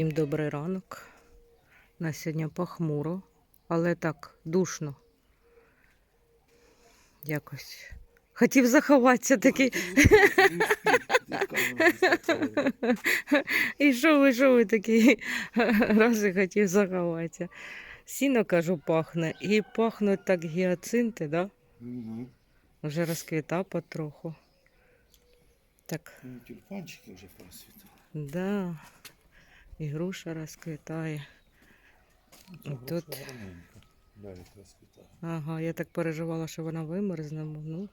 Всім добрий ранок. На сьогодні похмуро, але так душно. Якось. Хотів заховатися такий. І що ви, що ви такий раз і хотів заховатися. Сіно, кажу, пахне. І пахнуть так гіацинти, да? Угу. Вже розквіта потроху. Так, Ну, тюльпанчики вже просвітали. да. І груша розквітає. Це Тут-. Ага, я так переживала, що вона вимерзне. Ну,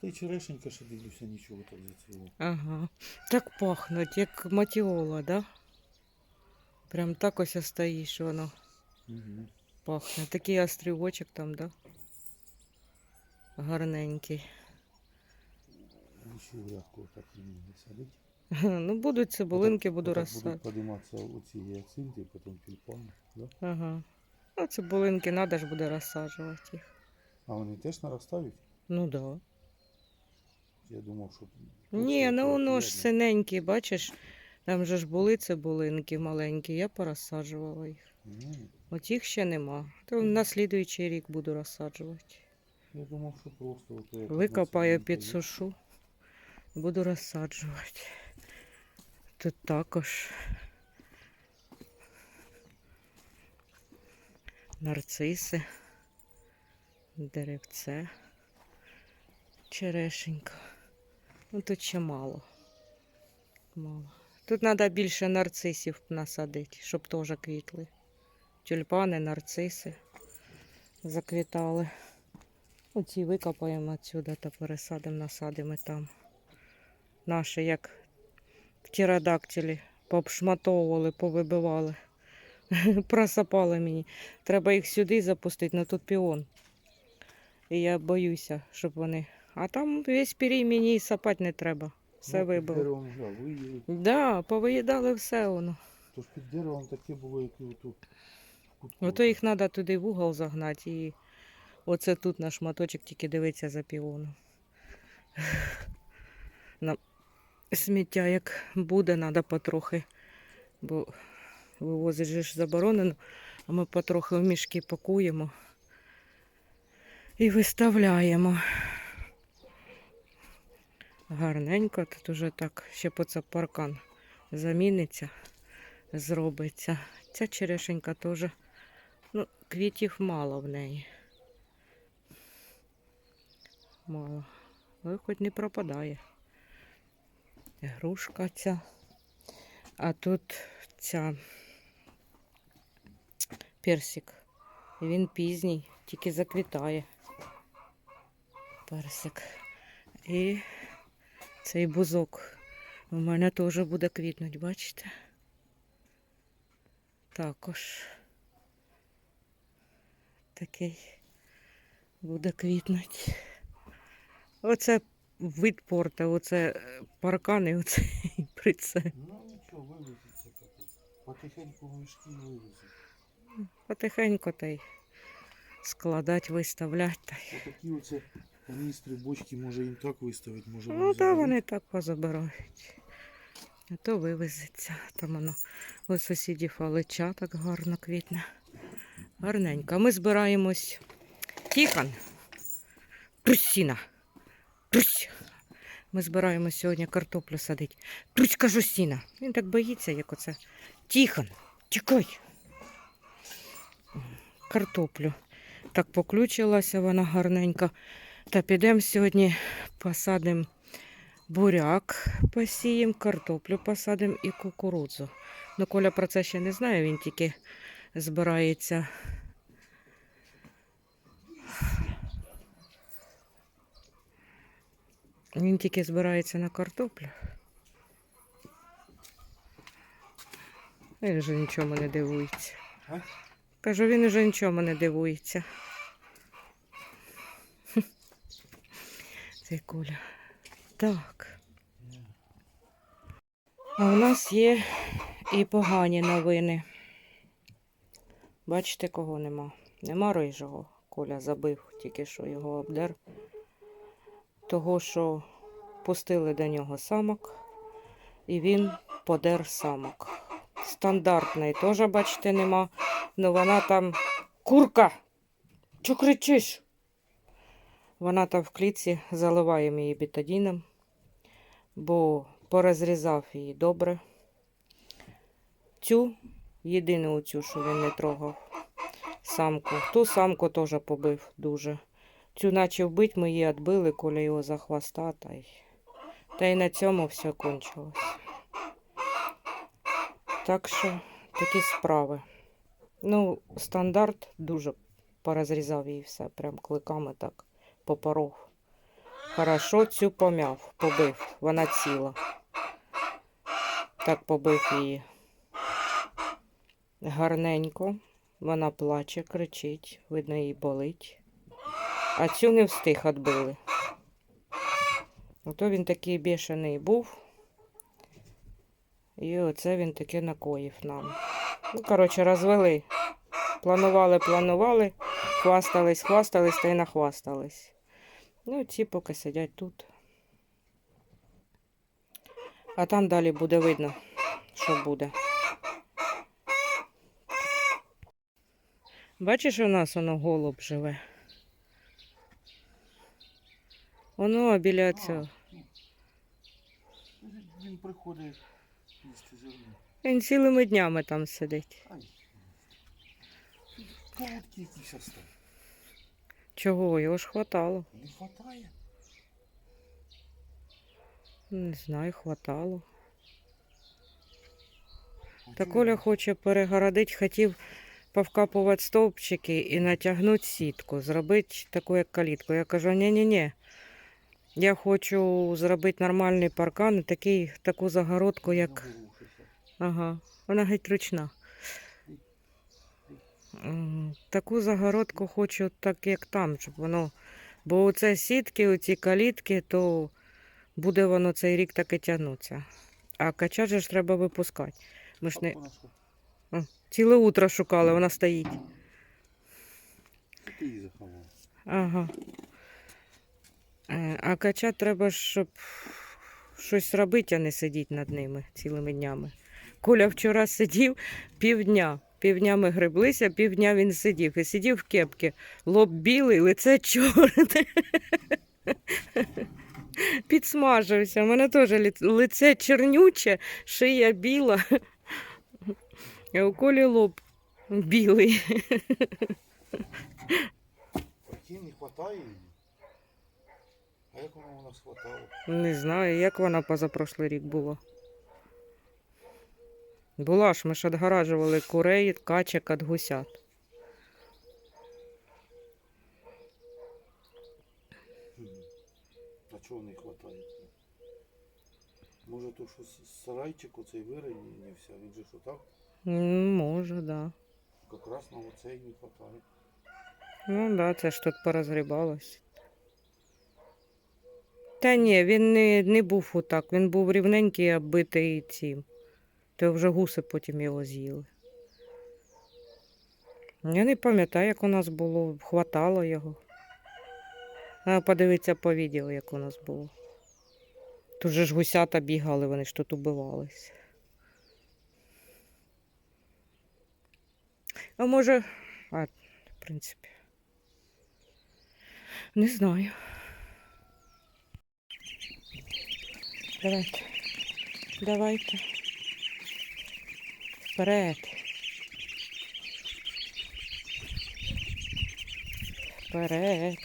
Та й черешенька ще дивлюся, нічого так зацвіло. ага. Так пахнуть, як матіола, да? Прям так ось стоїть, що воно Угу. пахне. Такий острівочок там, да? Гарненький. Ще грядку так і не садить. Ну, будуть цибулинки, буду розсадити. Будуть подиматися оці гіацинти, потім тюльпани. Да? Ага. Ну, цибулинки треба ж буде розсаджувати їх. А вони теж наростають? Ну да. Я думав, що... Ні, ну воно ж синенькі, бачиш, там же ж були цибулинки маленькі, я порозсаджувала їх. Ні, От їх ще нема. То на слідуючий рік буду розсаджувати. Я думав, що просто... як Викопаю, підсушу, буду розсаджувати. Тут також нарциси, деревце, черешенька. Ну тут ще мало. Мало. Тут треба більше нарцисів насадити, щоб теж квітли. Тюльпани, нарциси заквітали. Оці викопаємо отсюди та пересадимо, насадимо там. Наші, як птеродактилі, пообшматовували, повибивали. Просапали мені. Треба їх сюди запустити, на тут піон. І я боюся, щоб вони. А там весь пірій мені і сапати не треба. Все Ну, вибило. виїли. Да, повиїдали все воно. Тож під деревом таке було, як і отут. Ото їх треба туди в угол загнати. І оце тут на шматочок тільки дивиться за півоном. Сміття як буде, треба потрохи, бо вивозити же ж заборонено, а ми потрохи в мішки пакуємо і виставляємо. Гарненько, тут уже так, ще по це паркан заміниться, зробиться. Ця черешенька теж. Ну, квітів мало в неї. Мало. Але хоч не пропадає. Грушка ця. А тут ця персик. Він пізній, тільки заквітає. Персик. І цей бузок у мене теж буде квітнуть, бачите? Також такий буде квітнути. Оце вид порта, оце е, паркани, оце прицеп. Ну нічого, вивезеться потім. Потихеньку мішки вивезуть. Потихеньку та й складати, виставляти. Та й. Отакі оце каністри, бочки, може їм так виставити, може Ну так, заберуть. вони так позабирають. А то вивезеться. Там воно у сусідів алеча так гарно квітне. Гарненько. А Ми збираємось. Тихон. Трусіна. Ми збираємось сьогодні картоплю садити. Трусь, кажу, сіна. Він так боїться, як оце. Тихон, тікай. Картоплю. Так поключилася вона гарненько. Та підемо сьогодні посадимо буряк, посіємо, картоплю посадимо і кукурудзу. Ну, Коля про це ще не знає, він тільки збирається. Він тільки збирається на картоплю. Він вже нічому не дивується. А? Кажу, він вже нічому не дивується. Цей Коля. Так. А у нас є і погані новини. Бачите, кого нема? Нема рижого. Коля забив, тільки що його обдер. Того, що пустили до нього самок, і він подер самок. Стандартної теж, бачите, нема. Ну вона там. Курка! Чо кричиш? Вона там в клітці заливаємо її бетадіном, бо порозрізав її добре. Цю, єдину цю, що він не трогав, самку. Ту самку теж побив дуже. Цю наче вбить, ми її відбили, коли його за хвоста, та й, та й на цьому все кончилось. Так що такі справи. Ну, стандарт дуже порозрізав її все, прям кликами так попоров. Хорошо цю пом'яв, побив, вона ціла. Так побив її. Гарненько. Вона плаче, кричить, видно, їй болить. А цю не встиг відбили. Ото він такий бешений був. І оце він таки накоїв нам. Ну, коротше, розвели. Планували, планували, хвастались, хвастались та й нахвастались. Ну, ці поки сидять тут. А там далі буде видно, що буде. Бачиш, у нас воно голуб живе. Воно біля цього. Він приходить їсти зерно. Він цілими днями там сидить. Ай. Колодки якісь остав. Чого? Його ж хватало. Не хватає. Не знаю, хватало. Та Коля хоче перегородити, хотів повкапувати стовпчики і натягнути сітку, зробити таку як калітку. Я кажу, ні-ні-ні. Я хочу зробити нормальний паркан, такий, таку загородку, як. Ага, вона геть ручна. Таку загородку хочу, так як там, щоб воно. Бо оце сітки, оці калітки, то буде воно цей рік таки тягнутися. А кача же ж треба випускати. Ми ж не ціле утро шукали, вона стоїть. Ти її заховав. Ага. Е, А кача треба, щоб щось робити, а не сидіти над ними цілими днями. Коля вчора сидів півдня. Півдня ми греблися, півдня він сидів. І сидів в кепці. Лоб білий, лице чорне. Підсмажився. У мене теж лице чернюче, шия біла. А у Колі лоб білий. Не хватає. А як воно у нас хватало? Не знаю, як вона позапрошлий рік була. Була ж, ми ж відгараджували курей, качок від гусят. А чого не хватає? Може то що с- сарайчик оцей вирівнявся, він же що так? М, Може, да. Якраз на оцей не хватає. Ну да, це ж тут порозгрібалось. Та ні, він не, не був отак. Він був рівненький, оббитий цим. То вже гуси потім його з'їли. Я не пам'ятаю, як у нас було, хватало його. Треба подивитися по відео, як у нас було. Тут же ж гусята бігали, вони ж тут убивались. А може, а, в принципі. Не знаю. Давайте. Давайте. Вперед. Вперед.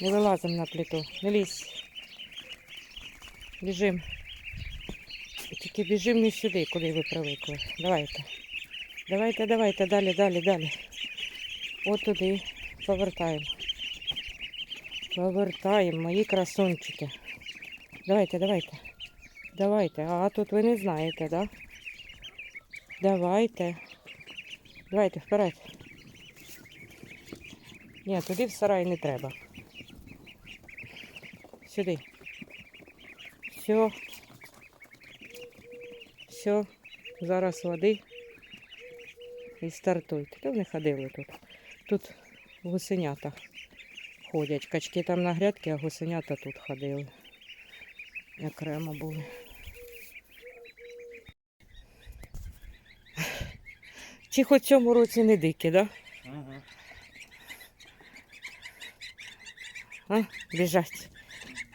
Не вилазимо на плиту. Не лізь. Біжим. Тільки біжим не сюди, куди ви привикли. Давайте. Давайте, давайте, далі, далі, далі. От туди. Повертаємо. Повертаємо, мої красунчики. Давайте, давайте. Давайте. А тут ви не знаєте, да? Давайте. Давайте вперед. Ні, туди в сарай не треба. Сюди. Все. Все. Зараз води. І стартуйте. Та вони ходили тут. Тут гусенята ходять. Качки там на грядки, а гусенята тут ходили. Окремо були. Ті хоч цьому році не дикі, да? Ага. А? Біжать.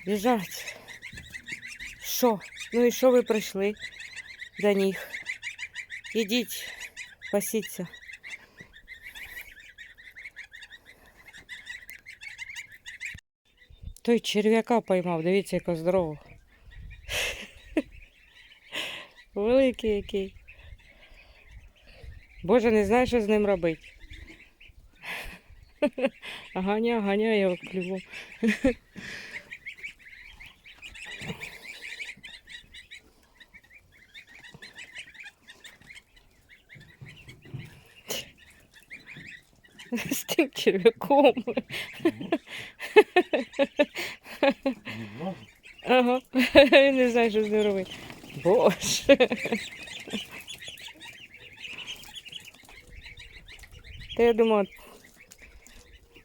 Біжать. Що? Ну і що ви прийшли до них? Ідіть, пасіться. Той черв'яка поймав, дивіться, яка здорова. Великий який. Боже, не знаю, що з ним робити. Ганя, ганя його клювом. З тим черв'яком. Ага. Не знає, що з ним робити. Боже. Та я думала,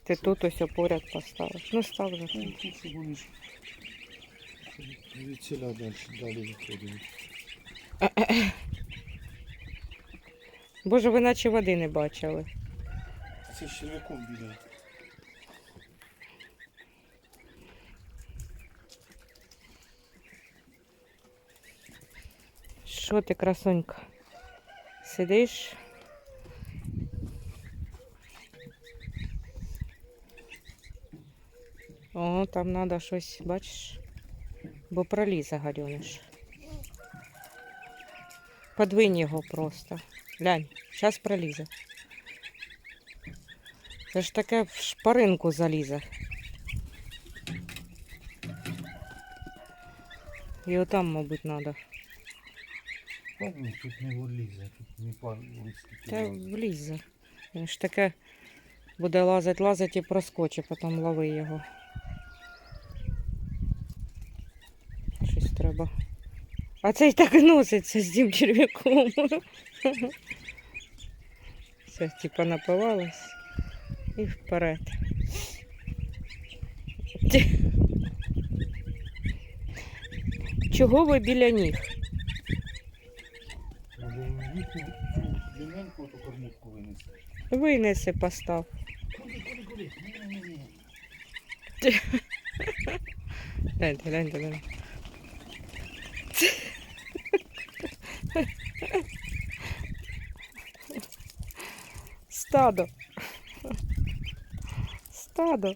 ти тут ось поряд поставиш. Ну став же. Ну, від ціля далі, далі виходили. Боже, ви наче води не бачили. Це з черв'яком біля. Що ти, красунька? Сидиш? О, там треба щось, бачиш? Бо пролізе гадюниш. Подвинь його просто. Глянь, зараз пролізе. Це ж таке в шпаринку залізе. І отам, мабуть, треба. Та ні, тут не влізе, тут не пар листики. Та влізе. Він ж таке буде лазить, лазить і проскочить, потім лови його. Щось треба. А цей так і носиться з тим черв'яком. Все, типа напивалась і вперед. Чого ви біля ніг? Може їхню цю длинненьку ту кормушку винести. Винеси постав. Гляньте, гляньте, гляньте. Стадо. Стадо.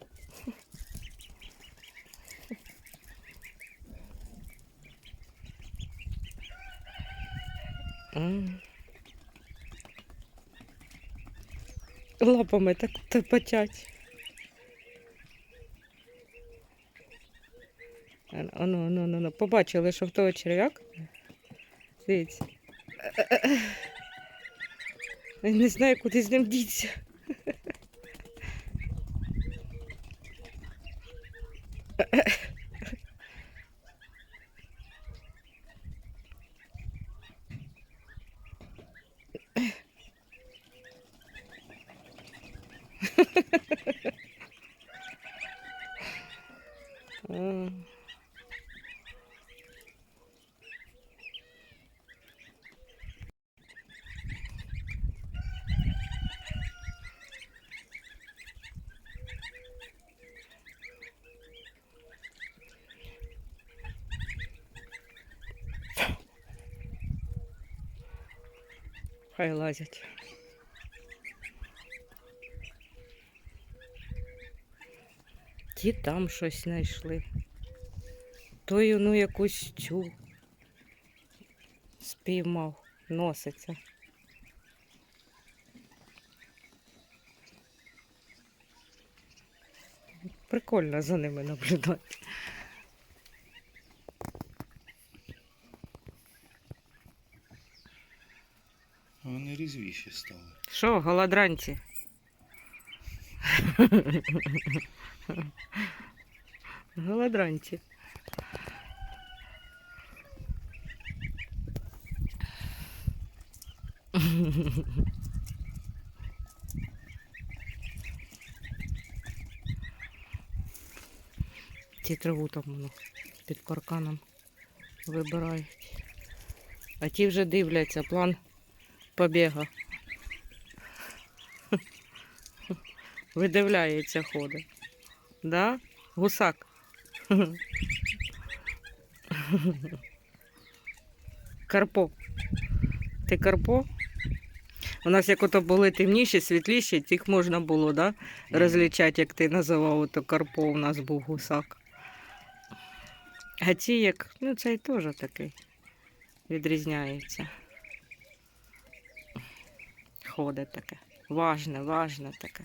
М. Лапами так топотять. Оно, оно, оно, оно. Побачили, що в того черв'як. Дивіться. Не знаю, куди з ним діться. Хай лазять. Ті там щось знайшли. Той ну якусь цю спіймав, носиться. Прикольно за ними наблюдати. Вони різвіші стали. Що, голодранці? Голодранці. ті траву там воно під парканом вибирають. А ті вже дивляться план побігу. Видивляється ходить. Да? Гусак. Карпо. Ти Карпо? У нас як ото були темніші, світліші, тих можна було, да? розлічати, як ти називав, ото Карпо у нас був гусак. А ті як, ну цей теж такий відрізняється. Ходить таке. Важне, важне таке.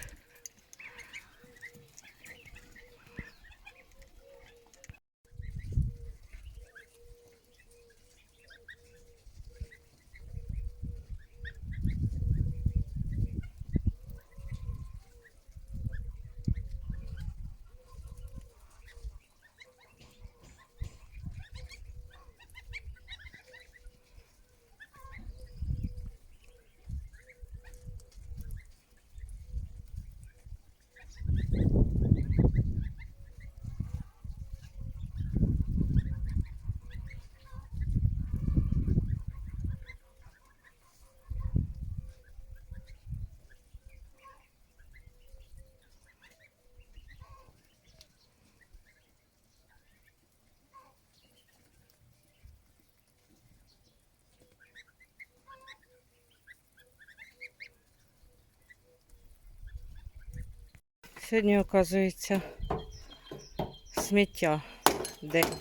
Сьогодні, оказується, сміття день.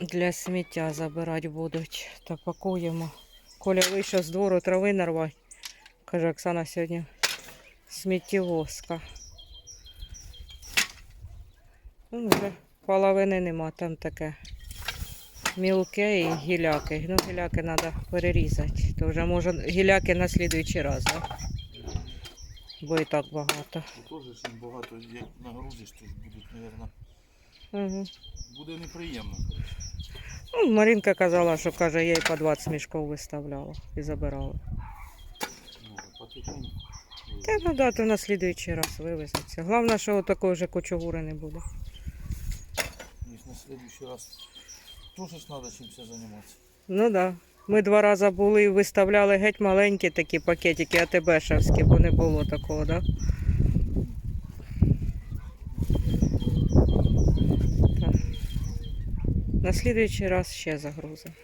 Для сміття забирати будуть. Та пакуємо. Коля вийшов з двору трави нарвати. Каже, Оксана сьогодні сміттєвозка. Ну, вже половини нема, там таке мілке і гіляки. Ну, гіляки треба перерізати. То вже може гіляки на слідуючий раз, да? Бо і так багато. Тут теж ж багато, як нагрузиш, то ж будуть, мабуть, Угу. буде неприємно. Ну, Марінка казала, що каже, я їй по 20 мішків виставляла і забирала. Ну. Та ну да, то на слідуючий раз вивезеться. Головне, що такої вже кучугури не буде. Если на следующий раз тоже ж надо чимся заниматься. Ну так. Да. Ми два рази були і виставляли геть маленькі такі пакетики АТБшевські, бо не було такого, да? Так. На слідуючий раз ще загрузимо.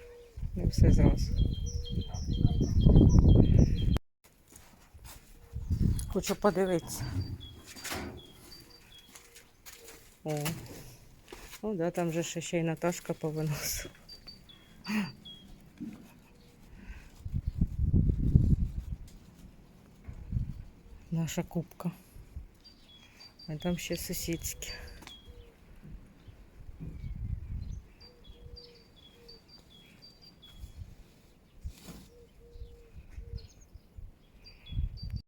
Не все зразу. Хочу подивитися. О. О, да, там же ще ще й Наташка повиносила. Наша кубка. А там ще сусідські.